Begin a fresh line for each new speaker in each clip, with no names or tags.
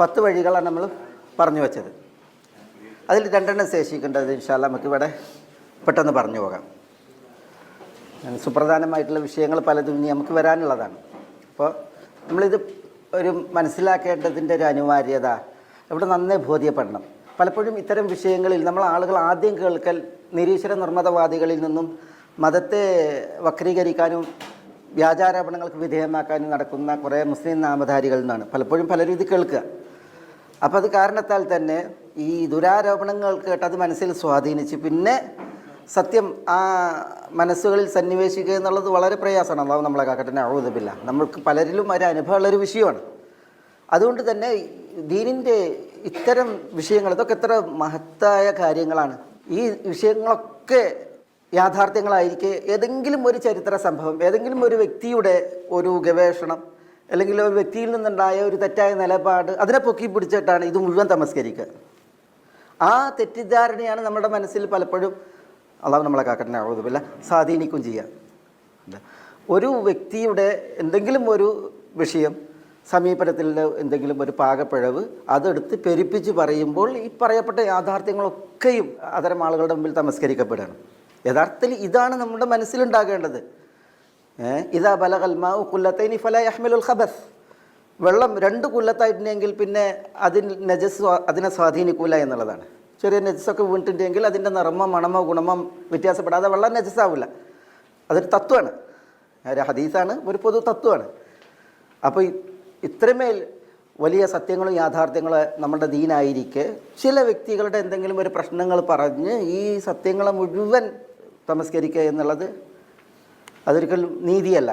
പത്ത് വഴികളാണ് നമ്മൾ പറഞ്ഞു വെച്ചത്. അതിൽ രണ്ടെണ്ണം ശേഷിക്കേണ്ടത് ഇൻഷാല്ല നമുക്ക് ഇവിടെ പെട്ടെന്ന് പറഞ്ഞു പോകാം. സുപ്രധാനമായിട്ടുള്ള വിഷയങ്ങൾ പലതും ഇനി നമുക്ക് വരാനുള്ളതാണ്. അപ്പോൾ നമ്മളിത് ഒരു മനസ്സിലാക്കേണ്ടതിന്റെ ഒരു അനിവാര്യത ഇവിടെ നന്നേ ബോധ്യപ്പെടണം. പലപ്പോഴും ഇത്തരം വിഷയങ്ങളിൽ നമ്മൾ ആളുകൾ ആദ്യം കേൾക്കൽ നിരീശ്വര നിർമ്മതവാദികളിൽ നിന്നും മതത്തെ വക്രീകരിക്കാനും വ്യാജാരോപണങ്ങൾക്ക് വിധേയമാക്കാനും നടക്കുന്ന കുറേ മുസ്ലിം നാമധാരികളിൽ നിന്നാണ്. പലപ്പോഴും പലരും ഇത് കേൾക്കുക. അപ്പോൾ അത് കാരണത്താൽ തന്നെ ഈ ദുരാരോപണങ്ങൾ കേട്ട് അത് മനസ്സിൽ സ്വാധീനിച്ച് പിന്നെ സത്യം ആ മനസ്സുകളിൽ സന്നിവേശിക്കുക എന്നുള്ളത് വളരെ പ്രയാസമാണ്. അള്ളാഹു നമ്മളെ കാക്കട്ടെ. അഴുതപ്പില്ല നമ്മൾക്ക് പലരിലും ഒരു അനുഭവമുള്ളൊരു വിഷയമാണ്. അതുകൊണ്ട് തന്നെ ദീനിന്റെ ഇത്തരം വിഷയങ്ങൾ ഇതൊക്കെ എത്ര മഹത്തായ കാര്യങ്ങളാണ്. ഈ വിഷയങ്ങളൊക്കെ യാഥാർത്ഥ്യങ്ങളായിരിക്കെ ഏതെങ്കിലും ഒരു ചരിത്ര സംഭവം ഏതെങ്കിലും ഒരു വ്യക്തിയുടെ ഒരു ഗവേഷണം അല്ലെങ്കിൽ ഒരു വ്യക്തിയിൽ നിന്നുണ്ടായ ഒരു തെറ്റായ നിലപാട് അതിനെ പൊക്കി പിടിച്ചിട്ടാണ് ഇത് മുഴുവൻ തമസ്കരിക്കുക. ആ തെറ്റിദ്ധാരണയാണ് നമ്മുടെ മനസ്സിൽ പലപ്പോഴും അള്ളാഹു നമ്മളെ കാക്കട്ടെ ആവുന്നില്ല സ്വാധീനിക്കും ചെയ്യുക? ഒരു വ്യക്തിയുടെ എന്തെങ്കിലും ഒരു വിഷയം സമീപനത്തിൽ എന്തെങ്കിലും ഒരു പാകപ്പിഴവ് അതെടുത്ത് പെരുപ്പിച്ച് പറയുമ്പോൾ ഈ പറയപ്പെട്ട യാഥാർത്ഥ്യങ്ങളൊക്കെയും അത്തരം ആളുകളുടെ മുമ്പിൽ തമസ്കരിക്കപ്പെടുകയാണ്. യഥാർത്ഥത്തിൽ ഇതാണ് നമ്മുടെ മനസ്സിലുണ്ടാകേണ്ടത്. ഏഹ് ബലകൽ മാവു കുല്ലത്തൈനി ഫല അഹ്മലുൽ ഖബസ്. വെള്ളം രണ്ട് കുല്ലത്തായിട്ടുണ്ടെങ്കിൽ പിന്നെ അതിൽ നജസ് അതിനെ സ്വാധീനിക്കൂല എന്നുള്ളതാണ്. ചെറിയ നജസ്സൊക്കെ വീണിട്ടുണ്ടെങ്കിൽ അതിന്റെ നിറമോ മണമോ ഗുണമോ വ്യത്യാസപ്പെടാതെ വെള്ളം നജസ്സാവില്ല അതൊരു തത്വമാണ്. ഒരു ഹദീസാണ് ഒരു പൊതു തത്വമാണ്. അപ്പോൾ ഇത്രമേൽ വലിയ സത്യങ്ങളും യാഥാർത്ഥ്യങ്ങളും നമ്മുടെ ദീനായിരിക്കെ ചില വ്യക്തികളുടെ എന്തെങ്കിലും ഒരു പ്രശ്നങ്ങൾ പറഞ്ഞ് ഈ സത്യങ്ങളെ മുഴുവൻ തമസ്കരിക്കുക എന്നുള്ളത് അതൊരിക്കലും നീതിയല്ല.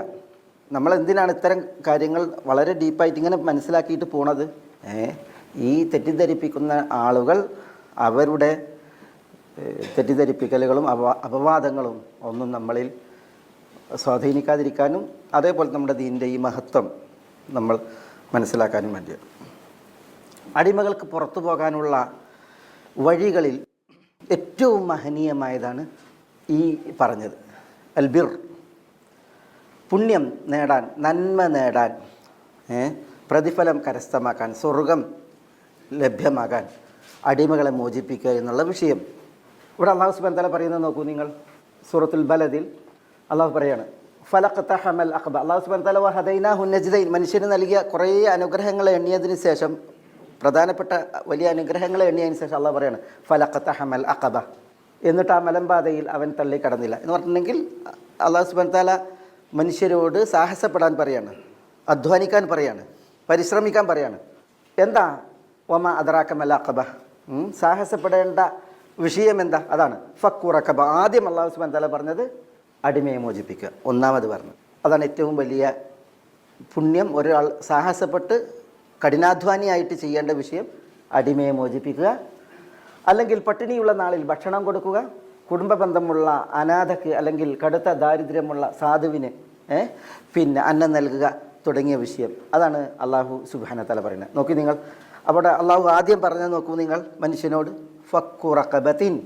നമ്മൾ എന്തിനാണ് ഇത്തരം കാര്യങ്ങൾ വളരെ ഡീപ്പായിട്ട് ഇങ്ങനെ മനസ്സിലാക്കിയിട്ട് പോണത്? ഈ തെറ്റിദ്ധരിപ്പിക്കുന്ന ആളുകൾ അവരുടെ തെറ്റിദ്ധരിപ്പിക്കലുകളും അപ അപവാദങ്ങളും ഒന്നും നമ്മളിൽ സ്വാധീനിക്കാതിരിക്കാനും അതേപോലെ നമ്മുടെ ദീനിന്റെ ഈ മഹത്വം നമ്മൾ മനസ്സിലാക്കാനും വേണ്ടിയാണ് അടിമകൾക്ക് പുറത്തു പോകാനുള്ള വഴികളിൽ ഏറ്റവും മഹനീയമായതാണ് ഈ പറഞ്ഞത്. അൽബിർ പുണ്യം നേടാൻ നന്മ നേടാൻ പ്രതിഫലം കരസ്ഥമാക്കാൻ സ്വർഗം ലഭ്യമാകാൻ അടിമകളെ മോചിപ്പിക്കുക എന്നുള്ള വിഷയം. ഇവിടെ അള്ളാഹു സുബാൻ തല പറയുന്നത് നോക്കൂ നിങ്ങൾ സൂറത്തുൽ ബലദിൽ അള്ളാഹു പറയാണ് ഫലഖത്ത ഹമൽ അഖബ. അള്ളാഹു സുബാൻ തല ഹദൈന ഹുന്നജിദൈൻ മനുഷ്യന് നൽകിയ കുറേ അനുഗ്രഹങ്ങൾ എണ്ണിയതിന് ശേഷം പ്രധാനപ്പെട്ട വലിയ അനുഗ്രഹങ്ങൾ എണ്ണിയതിന് ശേഷം അള്ളാഹ് പറയാണ് ഫലഖത്ത ഹമൽ അഖബ. എന്നിട്ട് ആ മലമ്പാതയിൽ അവൻ തള്ളി കടന്നില്ല എന്ന് പറഞ്ഞിട്ടുണ്ടെങ്കിൽ അള്ളാഹു സുബാൻ താല മനുഷ്യരോട് സാഹസപ്പെടാൻ പറയാണ്. അധ്വാനിക്കാൻ പറയാണ്. പരിശ്രമിക്കാൻ പറയാണ്. എന്താ? ഒമ അദറാക്കമല്ല അക്കബ സാഹസപ്പെടേണ്ട വിഷയം എന്താ? അതാണ്. ഫക്കുറക്കബ ആദ്യം അള്ളാഹു സുബാൻ തല പറഞ്ഞത് അടിമയെ മോചിപ്പിക്കുക. ഒന്നാമത് പറഞ്ഞു അതാണ് ഏറ്റവും വലിയ പുണ്യം. ഒരാൾ സാഹസപ്പെട്ട് കഠിനാധ്വാനിയായിട്ട് ചെയ്യേണ്ട വിഷയം അടിമയെ മോചിപ്പിക്കുക. അല്ലെങ്കിൽ പട്ടിണിയുള്ള നാളിൽ ഭക്ഷണം കൊടുക്കുക. കുടുംബ ബന്ധമുള്ള അനാഥക്ക് അല്ലെങ്കിൽ കടുത്ത ദാരിദ്ര്യമുള്ള സാധുവിന് പിന്നെ അന്നം നൽകുക തുടങ്ങിയ വിഷയം. അതാണ് അള്ളാഹു സുബാന തല പറയുന്നത്. നോക്കി നിങ്ങൾ. അവിടെ അള്ളാഹു ആദ്യം പറഞ്ഞത് നോക്കൂ നിങ്ങൾ മനുഷ്യനോട്. ഫക്കുറക്കബത്തിൻ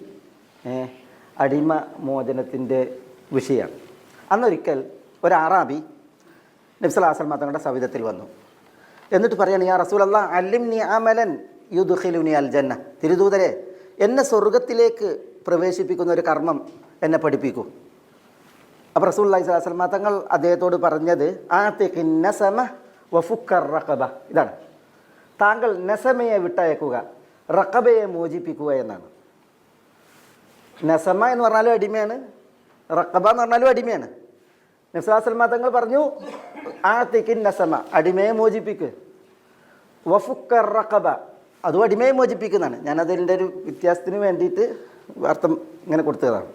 അടിമ മോചനത്തിന്റെ വിഷയമാണ്. അന്നൊരിക്കൽ ഒരു അറാബി നബ്സലാസൽ തങ്ങളുടെ സവിധത്തിൽ വന്നു. എന്നിട്ട് പറയുകയാണ് യാ റസൂൽ അല്ലാ അല്ലിം നി അമലൻ യുദുഖിലുനി അൽ ജന്ന തിരുദൂതരെ എന്നെ സ്വർഗത്തിലേക്ക് പ്രവേശിപ്പിക്കുന്ന ഒരു കർമ്മം എന്നെ പഠിപ്പിക്കൂ. അപ്പോൾ അള്ളഹി സ്വലാസ്ലമ തങ്ങൾ അദ്ദേഹത്തോട് പറഞ്ഞത് ആത്തിഖിൻ നസമ വഫുക്കർ റഖബ ഇതാണ്. താങ്കൾ നസമയെ വിട്ടയക്കുക റക്കബയെ മോചിപ്പിക്കുക എന്നാണ്. നസമ എന്ന് പറഞ്ഞാലും അടിമയാണ് റക്കബ എന്ന് പറഞ്ഞാലും അടിമയാണ്. നസുലാസ്ലമ തങ്ങൾ പറഞ്ഞു ആ തെക്കിൻ നസമ അടിമയെ മോചിപ്പിക്കുക വഫുക്കർ റഖബ അതും അടിമയെ മോചിപ്പിക്കുന്നതാണ്. ഞാനതിന്റെ ഒരു വ്യത്യാസത്തിന് വേണ്ടിയിട്ട് അർത്ഥം ഇങ്ങനെ കൊടുത്തതാണ്.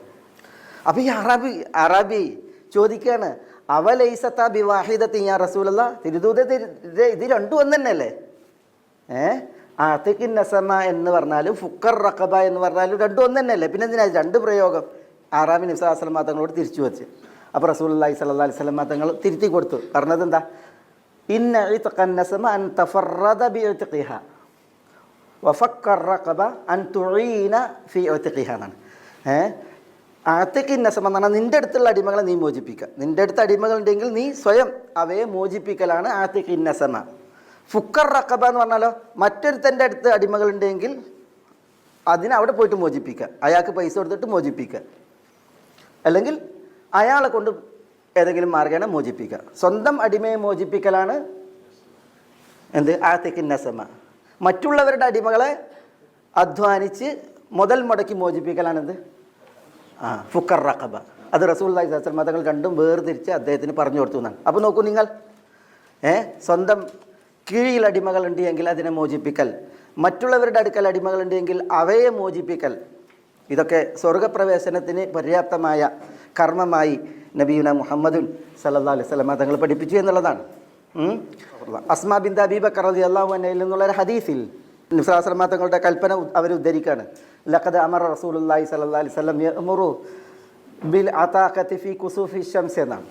അപ്പോൾ ഈ അറബി അറബി ചോദിക്കുകയാണ് അവലൈസത്ത ബിവാഹിദത്തി ഞാൻ റസൂലല്ല? തിരുദൂത ഇത് രണ്ടും ഒന്ന് തന്നെയല്ലേ ഏ? ആത്തിക്കിൻ നസമ എന്ന് പറഞ്ഞാലും ഫുക്കർ റഖബ എന്ന് പറഞ്ഞാലും രണ്ടും ഒന്ന് തന്നെയല്ലേ പിന്നെ എന്തിനാ രണ്ട് പ്രയോഗം? ആറാബി നിസാസ്ലമ തങ്ങളോട് തിരിച്ചു വെച്ച്. അപ്പോൾ റസൂൽ അള്ളഹി അലൈഹി സ്വലം തങ്ങൾ തിരുത്തി കൊടുത്തു. പറഞ്ഞത് എന്താ ഇന്ന ഇത്ഖൻ നസമ അൻ തഫറദ ബി ഇത്ഖിഹ വഫക്കർ റഖബ അൻ തുഴീന ഫി ഉത്ഖിഹ എന്നാണ്. ഏ? അത്തക്കിൻ നസം എന്ന് പറഞ്ഞാൽ നിന്റെ അടുത്തുള്ള അടിമകളെ നീ മോചിപ്പിക്കുക. നിന്റെ അടുത്ത് അടിമകളുണ്ടെങ്കിൽ നീ സ്വയം അവയെ മോചിപ്പിക്കലാണ് ആത്തിക്കിൻ നസമ ഫുക്കർ റക്കബ എന്ന് പറഞ്ഞാലോ മറ്റൊരുത്തന്റെ അടുത്ത് അടിമകളുണ്ടെങ്കിൽ അതിനെ അവിടെ പോയിട്ട് മോചിപ്പിക്കുക. അയാൾക്ക് പൈസ കൊടുത്തിട്ട് മോചിപ്പിക്കുക. അല്ലെങ്കിൽ അയാളെ കൊണ്ട് ഏതെങ്കിലും മാർഗേണ മോചിപ്പിക്കുക. സ്വന്തം അടിമയെ മോചിപ്പിക്കലാണ് എന്ത്? ആത്തിക്കിൻ നസമ മറ്റുള്ളവരുടെ അടിമകളെ അധ്വാനിച്ച് മുതൽ മുടക്കി മോചിപ്പിക്കലാണ് എന്ത് ആ ഫുക്കർ റഖബ. അത് റസൂൽ അള്ളഹി മതങ്ങൾ രണ്ടും വേർതിരിച്ച് അദ്ദേഹത്തിന് പറഞ്ഞു കൊടുത്തു എന്നാണ്. അപ്പോൾ നോക്കൂ നിങ്ങൾ ഏ സ്വന്തം കീഴിൽ അടിമകളുണ്ട് എങ്കിൽ അതിനെ മോചിപ്പിക്കൽ മറ്റുള്ളവരുടെ അടുക്കൽ അടിമകളുണ്ട് എങ്കിൽ അവയെ മോചിപ്പിക്കൽ ഇതൊക്കെ സ്വർഗപ്രവേശനത്തിന് പര്യാപ്തമായ കർമ്മമായി നബീന മുഹമ്മദുൻ സല്ലാ അലൈഹി സ്വലമ തങ്ങൾ പഠിപ്പിച്ചു എന്നുള്ളതാണ്. അസ്മാ ബിന്ദ അബീബക്കർ റളി അള്ളാഹു അന്നയിൽ നിന്നുള്ള ഒരു ഹദീസിൽ നിസ്ലാസ്ലമ തങ്ങളുടെ കൽപ്പന അവർ ഉദ്ധരിക്കുകയാണ് ലഖദ് അമർ റസൂലുള്ളാഹി സ്വല്ലല്ലാഹി അലൈഹി വസല്ലം മുറു ബിൽ അതാഖത്തിഫി കുസൂഫി ഷംസ് എന്നാണ്.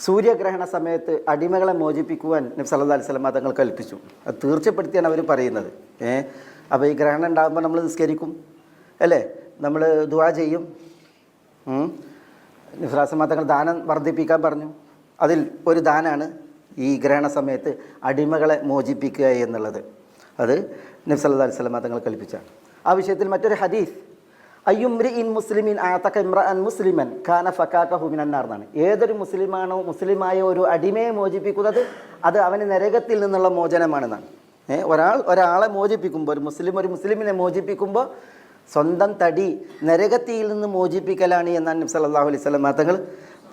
സൂര്യഗ്രഹണ സമയത്ത് അടിമകളെ മോചിപ്പിക്കുവാൻ നബി സല്ലല്ലാഹി അലൈഹി വസല്ലം തങ്ങൾ കൽപ്പിച്ചു. അത് തീർച്ചപ്പെടുത്തിയാണ് അവർ പറയുന്നത്. ഏ? അപ്പോൾ ഈ ഗ്രഹണം ഉണ്ടാകുമ്പോൾ നമ്മൾ നിസ്കരിക്കും അല്ലേ? നമ്മൾ ദുവാ ചെയ്യും. ഉം. നിഫ്രാസമ തങ്ങൾ ദാനം വർദ്ധിപ്പിക്കാൻ പറഞ്ഞു. അതിൽ ഒരു ദാനാണ് ഈ ഗ്രഹണ സമയത്ത് അടിമകളെ മോചിപ്പിക്കുക എന്നുള്ളത്. അത് നബ്സല്ലാ അലൈഹി സ്വലമ തങ്ങൾ കൽപ്പിച്ചാണ്. ആ വിഷയത്തിൽ മറ്റൊരു ഹദീസ്. അയ്യുംരി ഇൻ മുസ്ലിമിൻ ആത്തക ഇമ്രാൻ മുസ്ലിമൻ ഖാന ഫക്കാക്ക ഹുമിനന്നാർ എന്നാണ് ഏതൊരു മുസ്ലിമാണോ മുസ്ലിമായ ഒരു അടിമയെ മോചിപ്പിക്കുന്നത് അത് അവന് നരകത്തിൽ നിന്നുള്ള മോചനമാണെന്നാണ്. ഒരാൾ ഒരാളെ മോചിപ്പിക്കുമ്പോൾ ഒരു മുസ്ലിം ഒരു മുസ്ലിമിനെ മോചിപ്പിക്കുമ്പോൾ സ്വന്തം തടി നരകത്തിയിൽ നിന്ന് മോചിപ്പിക്കലാണ് എന്നാണ് നബി സല്ലല്ലാഹു അലൈഹി സ്വലം തങ്ങൾ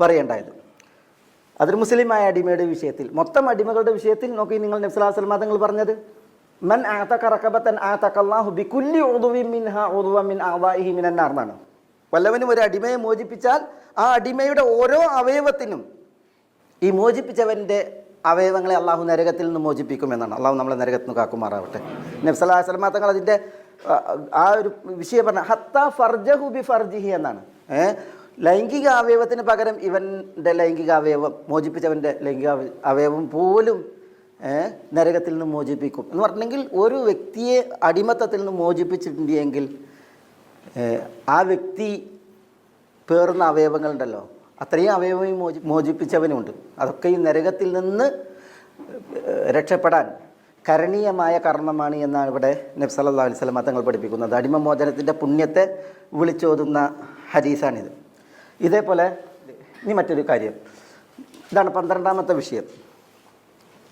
പറയേണ്ടായത്. അതൊരു മുസ്ലിമായ അടിമയുടെ വിഷയത്തിൽ. മൊത്തം അടിമകളുടെ വിഷയത്തിൽ നോക്കി നിങ്ങൾ നബി സല്ലല്ലാഹു തങ്ങൾ പറഞ്ഞത്? മൻ ആതക ഉദുവൻ മിൻ എന്നാണ് വല്ലവനും ഒരു അടിമയെ മോചിപ്പിച്ചാൽ ആ അടിമയുടെ ഓരോ അവയവത്തിനും ഈ മോചിപ്പിച്ചവന്റെ അവയവങ്ങളെ അള്ളാഹു നരകത്തിൽ നിന്ന് മോചിപ്പിക്കുമെന്നാണ് അള്ളാഹു നമ്മളെ നരകത്തിൽ നിന്ന് കാക്കുമാറാവട്ടെ. നബ്സല്ലാ സ്വലമാ തങ്ങൾ അതിന്റെ ആ, ഒരു വിഷയം പറഞ്ഞ ഹത്ത ഫർജഹു ബി ഫർജിഹി എന്നാണ്. ഏ? ലൈംഗിക അവയവത്തിന് പകരം ഇവന്റെ ലൈംഗിക അവയവം മോചിപ്പിച്ചവന്റെ ലൈംഗിക അവയവം പോലും നരകത്തിൽ നിന്ന് മോചിപ്പിക്കും. എന്ന് പറഞ്ഞെങ്കിൽ ഒരു വ്യക്തിയെ അടിമത്തത്തിൽ നിന്ന് മോചിപ്പിച്ചിട്ടുണ്ടെങ്കിൽ ആ വ്യക്തി പേറുന്ന അവയവങ്ങളുണ്ടല്ലോ. അത്രയും അവയവം മോചി മോചിപ്പിച്ചവനുമുണ്ട് അതൊക്കെ ഈ നരകത്തിൽ നിന്ന് രക്ഷപ്പെടാൻ കരണീയമായ കർമ്മമാണ് എന്നാണ് ഇവിടെ നബ്സല്ലാ അലൈഹി സ്വലമ തങ്ങൾ പഠിപ്പിക്കുന്നത്. അടിമമോചനത്തിന്റെ പുണ്യത്തെ വിളിച്ചോതുന്ന ഹദീസാണിത്. ഇതേപോലെ ഇനി മറ്റൊരു കാര്യം. ഇതാണ് പന്ത്രണ്ടാമത്തെ വിഷയം.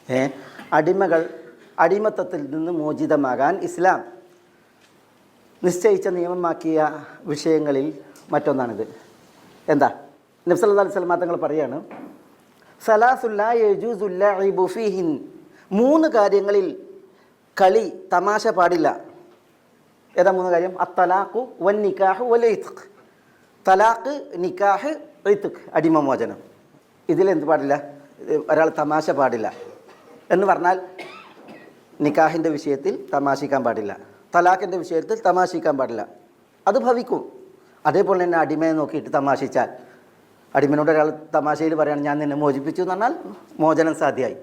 ഏ അടിമകൾ അടിമത്തത്തിൽ നിന്ന് മോചിതമാകാൻ ഇസ്ലാം നിശ്ചയിച്ച നിയമമാക്കിയ വിഷയങ്ങളിൽ മറ്റൊന്നാണിത്. എന്താ? നബ്സല്ലാ അലൈഹി സ്വലമാ തങ്ങൾ പറയാണ് സലാസുല്ല യജൂസുല്ല ഫീഹിൻ. മൂന്ന് കാര്യങ്ങളിൽ കളി തമാശ പാടില്ല. ഏതാ മൂന്ന് കാര്യം? അത്തലാഖു വൻ വലൈത്ത് തലാഖ് നിക്കാഹ് ഇത്ഖ് അടിമമോചനം. ഇതിലെന്ത് പാടില്ല? ഒരാൾ തമാശ പാടില്ല. എന്ന് പറഞ്ഞാൽ നിക്കാഹിന്റെ വിഷയത്തിൽ തമാശിക്കാൻ പാടില്ല. തലാഖിന്റെ വിഷയത്തിൽ തമാശിക്കാൻ പാടില്ല. അത് ഭവിക്കും. അതേപോലെ തന്നെ അടിമയെ നോക്കിയിട്ട് തമാശിച്ചാൽ. അടിമനോട് ഒരാൾ തമാശയിൽ പറയുകയാണ് ഞാൻ നിന്നെ മോചിപ്പിച്ചു എന്ന് പറഞ്ഞാൽ മോചനം സാധ്യമായി.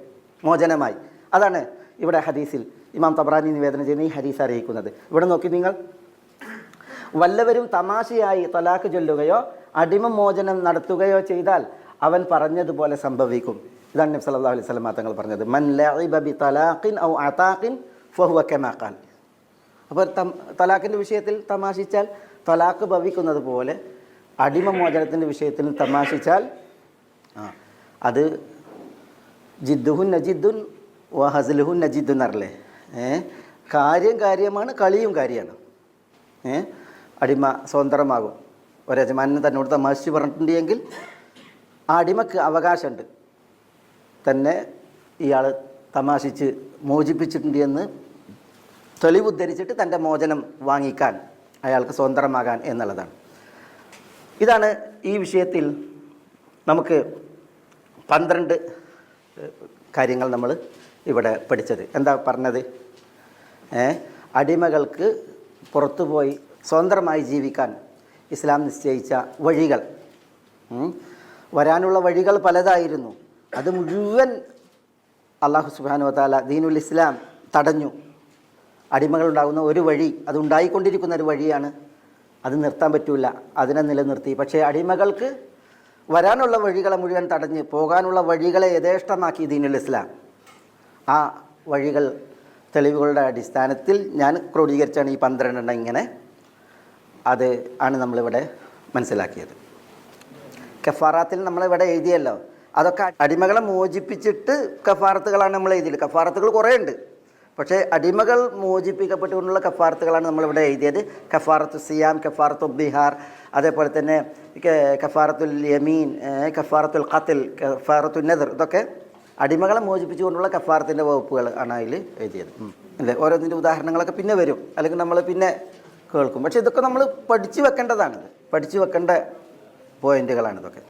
മോചനമായി. അതാണ് ഇവിടെ ഹദീസിൽ ഇമാം തബ്രാനി നിവേദനം ചെയ്യുന്ന ഈ ഹദീസ് അറിയിക്കുന്നത്. ഇവിടെ നോക്കി നിങ്ങൾ. വല്ലവരും തമാശയായി തലാഖ് ചൊല്ലുകയോ അടിമ മോചനം നടത്തുകയോ ചെയ്താൽ അവൻ പറഞ്ഞതുപോലെ സംഭവിക്കും. ഇതാണ് നബി സല്ലല്ലാഹു അലൈഹി വസല്ലം തങ്ങൾ പറഞ്ഞത്. മൻ ലബി തലാഖിൻ ഔ അതാഖിൻ ഫഹുവ കമാ ഖാൽ. അപ്പോൾ തലാഖിന്റെ വിഷയത്തിൽ തമാശിച്ചാൽ തലാഖ് ഭവിക്കുന്നത് പോലെ അടിമ മോചനത്തിന്റെ വിഷയത്തിൽ തമാശിച്ചാൽ ആ അത് ജിദ്ദുഹുൻ നജിദ്ദുൻ വ ഹസലുഹുൻ നജിദ്ദുൻ എന്നറില്ലേ? ഏ? കാര്യം കാര്യമാണ് കളിയും കാര്യമാണ്. ഏ? അടിമ സ്വതന്ത്രമാകും. ഒരു യജമാനന് തന്നോട് തമാശിച്ച് പറഞ്ഞിട്ടുണ്ടെങ്കിൽ ആ അടിമക്ക് അവകാശമുണ്ട്. തന്നെ ഇയാൾ തമാശിച്ച് മോചിപ്പിച്ചിട്ടുണ്ട് എന്ന് തെളിവുദ്ധരിച്ചിട്ട് തന്റെ മോചനം വാങ്ങിക്കാൻ അയാൾക്ക് സ്വതന്ത്രമാകാൻ എന്നുള്ളതാണ്. ഇതാണ് ഈ വിഷയത്തിൽ നമുക്ക് പന്ത്രണ്ട് കാര്യങ്ങൾ നമ്മൾ ഇവിടെ പഠിച്ചത്. എന്താ പറഞ്ഞത്? അടിമകൾക്ക് പുറത്തുപോയി സ്വതന്ത്രമായി ജീവിക്കാൻ ഇസ്ലാം നിശ്ചയിച്ച വഴികൾ. വരാനുള്ള വഴികൾ പലതായിരുന്നു. അത് മുഴുവൻ അള്ളാഹു സുബാനു താല ദീനുൽ ഇസ്ലാം തടഞ്ഞു. അടിമകളുണ്ടാകുന്ന ഒരു വഴി അതുണ്ടായിക്കൊണ്ടിരിക്കുന്ന ഒരു വഴിയാണ്. അത് നിർത്താൻ പറ്റില്ല അതിനെ നിലനിർത്തി. പക്ഷേ അടിമകൾക്ക് വരാനുള്ള വഴികളെ മുഴുവൻ തടഞ്ഞ് പോകാനുള്ള വഴികളെ യഥേഷ്ടമാക്കി ദീനുൽ ഇസ്ലാം. ആ വഴികൾ തെളിവുകളുടെ അടിസ്ഥാനത്തിൽ ഞാൻ ക്രോഡീകരിച്ചാണ് ഈ പന്ത്രണ്ടെണ്ണം ഇങ്ങനെ അത് ആണ് നമ്മളിവിടെ മനസ്സിലാക്കിയത്. കഫാറാത്തിൽ നമ്മളിവിടെ എഴുതിയല്ലോ. അതൊക്കെ അടിമകളെ മോചിപ്പിച്ചിട്ട് കഫാറത്തുകളാണ് നമ്മൾ എഴുതിയത് കഫാറത്തുകൾ കുറേ ഉണ്ട് പക്ഷേ അടിമകൾ മോചിപ്പിക്കപ്പെട്ടുകൊണ്ടുള്ള കഫാറത്തുകളാണ് നമ്മളിവിടെ എഴുതിയത്. കഫാറത്തു സിയാം കഫാറത്തു ബിഹാർ അതേപോലെ തന്നെ കഫാറത്തുൽ യമീൻ കഫാറത്തുൽ ഖത്തിൽ കഫാറത്തുൽ നദർ ഇതൊക്കെ അടിമകളെ മോചിപ്പിച്ചുകൊണ്ടുള്ള കഫാറത്തിന്റെ വകുപ്പുകൾ ആണ് അതിൽ എഴുതിയത്. അല്ലേ? ഓരോന്നിന്റെ ഉദാഹരണങ്ങളൊക്കെ പിന്നെ വരും. അല്ലെങ്കിൽ നമ്മൾ പിന്നെ കേൾക്കും. പക്ഷേ ഇതൊക്കെ നമ്മൾ പഠിച്ചു വെക്കേണ്ടതാണ് പഠിച്ചു വെക്കേണ്ട പോയിന്റുകളാണ് ഇതൊക്കെ.